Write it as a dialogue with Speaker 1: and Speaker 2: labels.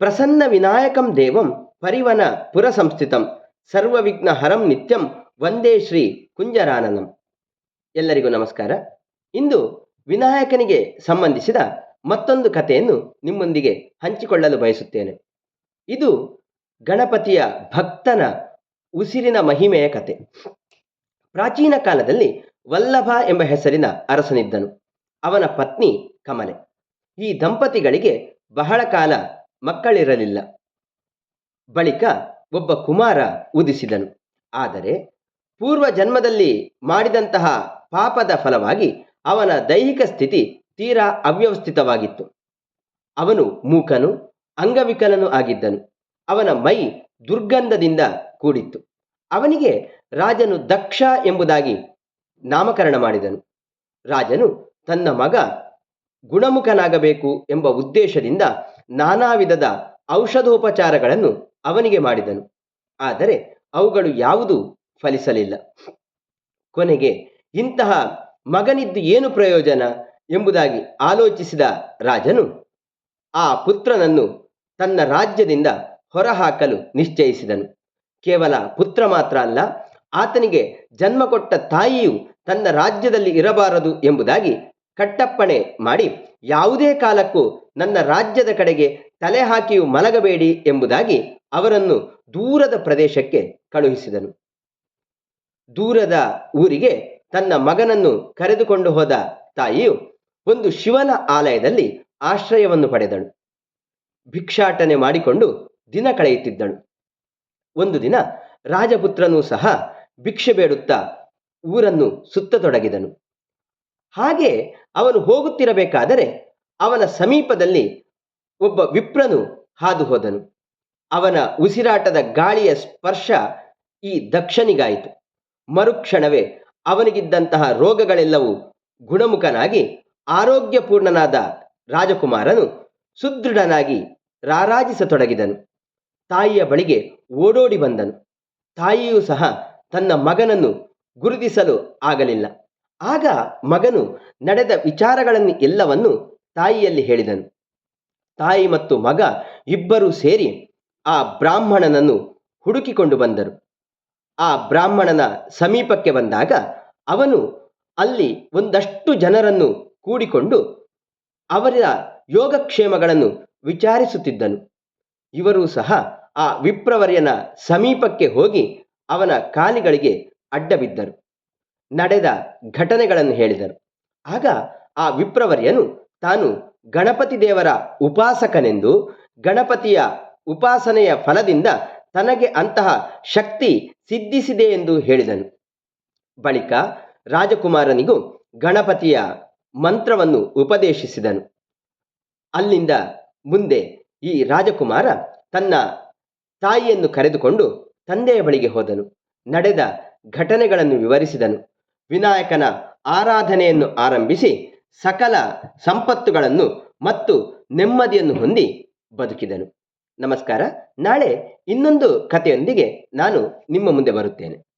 Speaker 1: ಪ್ರಸನ್ನ ವಿನಾಯಕಂ ದೇವಂ ಪರಿವನ ಪುರ ಸಂಸ್ಥಿತಂ ಸರ್ವವಿಘ್ನ ಹರಂ ನಿತ್ಯಂ ವಂದೇ ಶ್ರೀ ಕುಂಜರಾನನಂ ಎಲ್ಲರಿಗೂ ನಮಸ್ಕಾರ. ಇಂದು ವಿನಾಯಕನಿಗೆ ಸಂಬಂಧಿಸಿದ ಮತ್ತೊಂದು ಕಥೆಯನ್ನು ನಿಮ್ಮೊಂದಿಗೆ ಹಂಚಿಕೊಳ್ಳಲು ಬಯಸುತ್ತೇನೆ. ಇದು ಗಣಪತಿಯ ಭಕ್ತನ ಉಸಿರಿನ ಮಹಿಮೆಯ ಕತೆ ಪ್ರಾಚೀನ ಕಾಲದಲ್ಲಿ ವಲ್ಲಭ ಎಂಬ ಹೆಸರಿನ ಅರಸನಿದ್ದನು. ಅವನ ಪತ್ನಿ ಕಮಲೆ. ಈ ದಂಪತಿಗಳಿಗೆ ಬಹಳ ಕಾಲ ಮಕ್ಕಳಿರಲಿಲ್ಲ. ಬಳಿಕ ಒಬ್ಬ ಕುಮಾರ ಉದಿಸಿದನು ಆದರೆ ಪೂರ್ವ ಜನ್ಮದಲ್ಲಿ ಮಾಡಿದಂತಹ ಪಾಪದ ಫಲವಾಗಿ ಅವನ ದೈಹಿಕ ಸ್ಥಿತಿ ತೀರಾ ಅವ್ಯವಸ್ಥಿತವಾಗಿತ್ತು. ಅವನು ಮೂಕನು, ಅಂಗವಿಕಲನು ಆಗಿದ್ದನು. ಅವನ ಮೈ ದುರ್ಗಂಧದಿಂದ ಕೂಡಿತ್ತು. ಅವನಿಗೆ ರಾಜನು ದಕ್ಷ ಎಂಬುದಾಗಿ ನಾಮಕರಣ ಮಾಡಿದನು. ರಾಜನು ತನ್ನ ಮಗ ಗುಣಮುಖನಾಗಬೇಕು ಎಂಬ ಉದ್ದೇಶದಿಂದ ನಾನಾ ವಿಧದ ಔಷಧೋಪಚಾರಗಳನ್ನು ಅವನಿಗೆ ಮಾಡಿದನು. ಆದರೆ ಅವುಗಳು ಯಾವುದೂ ಫಲಿಸಲಿಲ್ಲ. ಕೊನೆಗೆ ಇಂತಹ ಮಗನಿದ್ದು ಏನು ಪ್ರಯೋಜನ ಎಂಬುದಾಗಿ ಆಲೋಚಿಸಿದ ರಾಜನು ಆ ಪುತ್ರನನ್ನು ತನ್ನ ರಾಜ್ಯದಿಂದ ಹೊರಹಾಕಲು ನಿಶ್ಚಯಿಸಿದನು. ಕೇವಲ ಪುತ್ರ ಮಾತ್ರ ಅಲ್ಲ, ಆತನಿಗೆ ಜನ್ಮ ಕೊಟ್ಟ ತಾಯಿಯು ತನ್ನ ರಾಜ್ಯದಲ್ಲಿ ಇರಬಾರದು ಎಂಬುದಾಗಿ ಕಟ್ಟಪ್ಪಣೆ ಮಾಡಿ ಯಾವುದೇ ಕಾಲಕ್ಕೂ ನನ್ನ ರಾಜ್ಯದ ಕಡೆಗೆ ತಲೆ ಹಾಕಿಯೂ ಮಲಗಬೇಡಿ ಎಂಬುದಾಗಿ ಅವರನ್ನು ದೂರದ ಪ್ರದೇಶಕ್ಕೆ ಕಳುಹಿಸಿದನು. ದೂರದ ಊರಿಗೆ ತನ್ನ ಮಗನನ್ನು ಕರೆದುಕೊಂಡು ಹೋದ ತಾಯಿಯು ಒಂದು ಶಿವನ ಆಲಯದಲ್ಲಿ ಆಶ್ರಯವನ್ನು ಪಡೆದಳು. ಭಿಕ್ಷಾಟನೆ ಮಾಡಿಕೊಂಡು ದಿನ ಕಳೆಯುತ್ತಿದ್ದಳು. ಒಂದು ದಿನ ರಾಜಪುತ್ರನೂ ಸಹ ಭಿಕ್ಷೆ ಬೇಡುತ್ತಾ ಊರನ್ನು ಸುತ್ತತೊಡಗಿದನು. ಹಾಗೆ ಅವನು ಹೋಗುತ್ತಿರಬೇಕಾದರೆ ಅವನ ಸಮೀಪದಲ್ಲಿ ಒಬ್ಬ ವಿಪ್ರನು ಹಾದು ಹೋದನು. ಅವನ ಉಸಿರಾಟದ ಗಾಳಿಯ ಸ್ಪರ್ಶ ಈ ದಕ್ಷನಿಗಾಯಿತು. ಮರುಕ್ಷಣವೇ ಅವನಿಗಿದ್ದಂತಹ ರೋಗಗಳೆಲ್ಲವೂ ಗುಣಮುಖನಾಗಿ ಆರೋಗ್ಯಪೂರ್ಣನಾದ ರಾಜಕುಮಾರನು ಸುದೃಢನಾಗಿ ರಾರಾಜಿಸತೊಡಗಿದನು. ತಾಯಿಯ ಬಳಿಗೆ ಓಡೋಡಿ ಬಂದನು. ತಾಯಿಯೂ ಸಹ ತನ್ನ ಮಗನನ್ನು ಗುರುತಿಸಲು ಆಗಲಿಲ್ಲ. ಆಗ ಮಗನು ನಡೆದ ವಿಚಾರಗಳನ್ನು ಎಲ್ಲವನ್ನು ತಾಯಿಯಲ್ಲಿ ಹೇಳಿದನು. ತಾಯಿ ಮತ್ತು ಮಗ ಇಬ್ಬರೂ ಸೇರಿ ಆ ಬ್ರಾಹ್ಮಣನನ್ನು ಹುಡುಕಿಕೊಂಡು ಬಂದರು. ಆ ಬ್ರಾಹ್ಮಣನ ಸಮೀಪಕ್ಕೆ ಬಂದಾಗ ಅವನು ಅಲ್ಲಿ ಒಂದಷ್ಟು ಜನರನ್ನು ಕೂಡಿಕೊಂಡು ಅವರ ಯೋಗಕ್ಷೇಮಗಳನ್ನು ವಿಚಾರಿಸುತ್ತಿದ್ದನು. ಇವರು ಸಹ ಆ ವಿಪ್ರವರ್ಯನ ಸಮೀಪಕ್ಕೆ ಹೋಗಿ ಅವನ ಕಾಲಿಗಳಿಗೆ ಅಡ್ಡಬಿದ್ದರು. ನಡೆದ ಘಟನೆಗಳನ್ನು ಹೇಳಿದರು. ಆಗ ಆ ವಿಪ್ರವರ್ಯನು ತಾನು ಗಣಪತಿ ದೇವರ ಉಪಾಸಕನೆಂದು ಗಣಪತಿಯ ಉಪಾಸನೆಯ ಫಲದಿಂದ ತನಗೆ ಅಂತಹ ಶಕ್ತಿ ಸಿದ್ಧಿಸಿದೆ ಎಂದು ಹೇಳಿದನು. ಬಳಿಕ ರಾಜಕುಮಾರನಿಗೂ ಗಣಪತಿಯ ಮಂತ್ರವನ್ನು ಉಪದೇಶಿಸಿದನು. ಅಲ್ಲಿಂದ ಮುಂದೆ ಈ ರಾಜಕುಮಾರ ತನ್ನ ತಾಯಿಯನ್ನು ಕರೆದುಕೊಂಡು ತಂದೆಯ ಬಳಿಗೆ ಹೋದನು. ನಡೆದ ಘಟನೆಗಳನ್ನು ವಿವರಿಸಿದನು. ವಿನಾಯಕನ ಆರಾಧನೆಯನ್ನು ಆರಂಭಿಸಿ ಸಕಲ ಸಂಪತ್ತುಗಳನ್ನು ಮತ್ತು ನೆಮ್ಮದಿಯನ್ನು ಹೊಂದಿ ಬದುಕಿದನು. ನಮಸ್ಕಾರ. ನಾಳೆ ಇನ್ನೊಂದು ಕಥೆಯೊಂದಿಗೆ ನಾನು ನಿಮ್ಮ ಮುಂದೆ ಬರುತ್ತೇನೆ.